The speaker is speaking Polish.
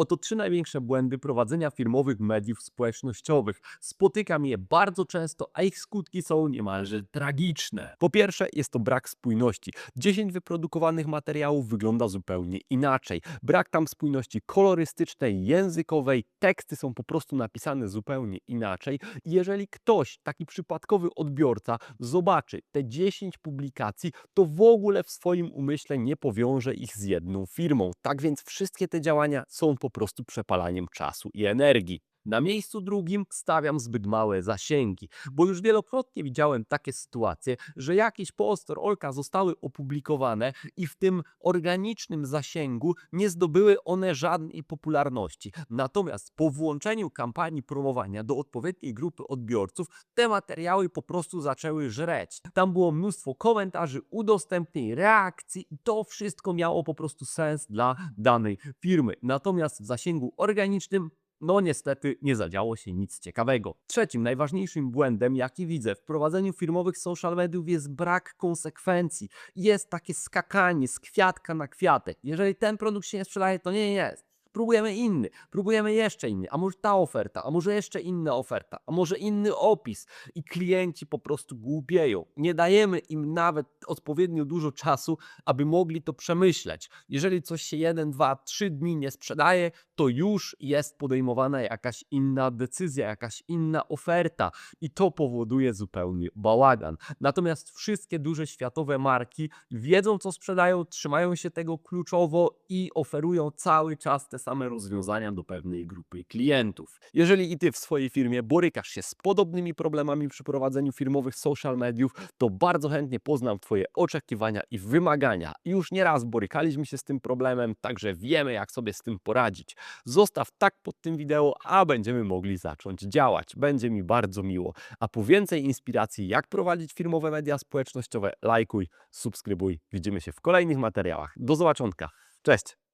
Oto trzy największe błędy prowadzenia firmowych mediów społecznościowych. Spotykam je bardzo często, a ich skutki są niemalże tragiczne. Po pierwsze, jest to brak spójności. 10 wyprodukowanych materiałów wygląda zupełnie inaczej. Brak tam spójności kolorystycznej, językowej, teksty są po prostu napisane zupełnie inaczej. Jeżeli ktoś, taki przypadkowy odbiorca, zobaczy te 10 publikacji, to w ogóle w swoim umyśle nie powiąże ich z jedną firmą. Tak więc wszystkie te działania są po prostu przepalaniem czasu i energii. Na miejscu drugim stawiam zbyt małe zasięgi, bo już wielokrotnie widziałem takie sytuacje, że jakieś post rolka zostały opublikowane i w tym organicznym zasięgu nie zdobyły one żadnej popularności. Natomiast po włączeniu kampanii promowania do odpowiedniej grupy odbiorców, te materiały po prostu zaczęły żreć. Tam było mnóstwo komentarzy, udostępnień, reakcji i to wszystko miało po prostu sens dla danej firmy. Natomiast w zasięgu organicznym no niestety nie zadziało się nic ciekawego. Trzecim najważniejszym błędem, jaki widzę w prowadzeniu firmowych social mediów jest brak konsekwencji. Jest takie skakanie z kwiatka na kwiatek. Jeżeli ten produkt się nie sprzedaje, to nie jest. Próbujemy inny, próbujemy jeszcze inny, a może ta oferta, a może jeszcze inna oferta, a może inny opis i klienci po prostu głupieją. Nie dajemy im nawet odpowiednio dużo czasu, aby mogli to przemyśleć. Jeżeli coś się jeden, dwa, trzy dni nie sprzedaje, to już jest podejmowana jakaś inna decyzja, jakaś inna oferta i to powoduje zupełnie bałagan. Natomiast wszystkie duże światowe marki wiedzą, co sprzedają, trzymają się tego kluczowo i oferują cały czas te same rozwiązania do pewnej grupy klientów. Jeżeli i ty w swojej firmie borykasz się z podobnymi problemami przy prowadzeniu firmowych social mediów, to bardzo chętnie poznam Twoje oczekiwania i wymagania. Już nieraz borykaliśmy się z tym problemem, także wiemy, jak sobie z tym poradzić. Zostaw tak pod tym wideo, a będziemy mogli zacząć działać. Będzie mi bardzo miło. A po więcej inspiracji, jak prowadzić firmowe media społecznościowe, lajkuj, subskrybuj. Widzimy się w kolejnych materiałach. Do zobaczonka. Cześć!